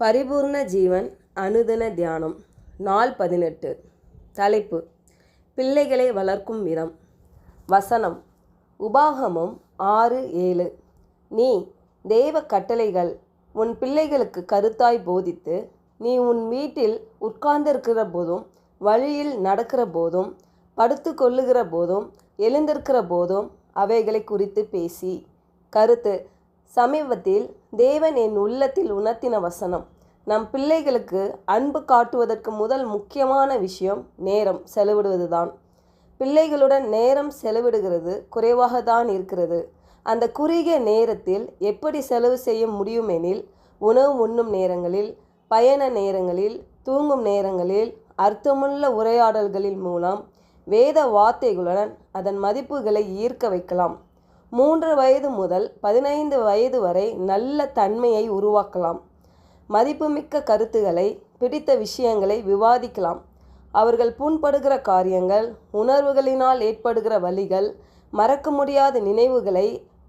பரிபூர்ண ஜீவன் அனுதின தியானம். நாள் பதினெட்டு. தலைப்பு. பிள்ளைகளை வளர்க்கும் விதம். வசனம். உபாகமம் ஆறு ஏழு. நீ தேவ கட்டளைகள் உன் பிள்ளைகளுக்கு கருத்தாய் போதித்து நீ உன் வீட்டில் உட்கார்ந்திருக்கிற போதும் வழியில் நடக்கிற போதும் படுத்து கொள்ளுகிற போதும் எழுந்திருக்கிற போதும் அவைகளை குறித்து பேசி. கருத்து. சமீபத்தில் தேவன் என் உள்ளத்தில் உணர்த்தின வசனம். நம் பிள்ளைகளுக்கு அன்பு காட்டுவதற்கு முதல் முக்கியமான விஷயம் நேரம் செலவிடுவதுதான். பிள்ளைகளுடன் நேரம் செலவிடுகிறது குறைவாக தான் இருக்கிறது. அந்த குறுகிய நேரத்தில் எப்படி செலவு செய்ய முடியுமெனில் உணவு உண்ணும் நேரங்களில் பயண நேரங்களில் தூங்கும் நேரங்களில் அர்த்தமுள்ள உரையாடல்களின் மூலம் வேத வார்த்தைகளுடன் அதன் மதிப்புகளை ஈர்க்க வைக்கலாம். மூன்று வயது முதல் பதினைந்து வயது வரை நல்ல தன்மையை உருவாக்கலாம். மதிப்புமிக்க கருத்துக்களை பிடித்த விஷயங்களை விவாதிக்கலாம். அவர்கள் புண்படுகிற காரியங்கள் உணர்வுகளினால் ஏற்படுகிற வழிகள் மறக்க முடியாத நினைவுகளை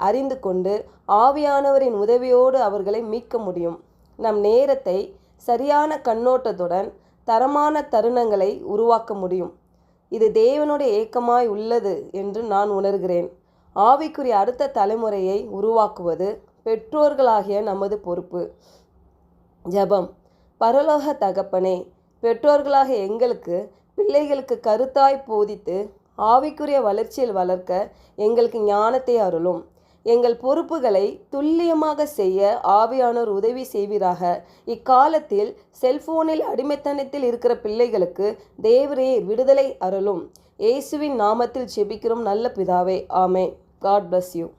அறிந்து கொண்டு ஆவியானவரின் உதவியோடு அவர்களை மீட்க முடியும். நம் நேரத்தை சரியான கண்ணோட்டத்துடன் தரமான தருணங்களை உருவாக்க முடியும். இது தேவனுடைய ஏக்கமாய் உள்ளது என்று நான் உணர்கிறேன். ஆவிக்குரிய அடுத்த தலைமுறையை உருவாக்குவது பெற்றோர்களாகிய நமது பொறுப்பு. ஜெபம். பரலோக தகப்பனே பெற்றோர்களாக எங்களுக்கு பிள்ளைகளுக்கு கருத்தாய் போதித்து ஆவிக்குரிய வளர்ச்சியில் வளர்க்க எங்களுக்கு ஞானத்தை அருளும். எங்கள் பொறுப்புகளை துல்லியமாக செய்ய ஆவியானோர் உதவி செய்வீராக. இக்காலத்தில் செல்போனில் அடிமைத்தனத்தில் இருக்கிற பிள்ளைகளுக்கு தேவரே விடுதலை அருளும். இயேசுவின் நாமத்தில் ஜெபிக்கிறோம் நல்ல பிதாவே. ஆமே God bless you.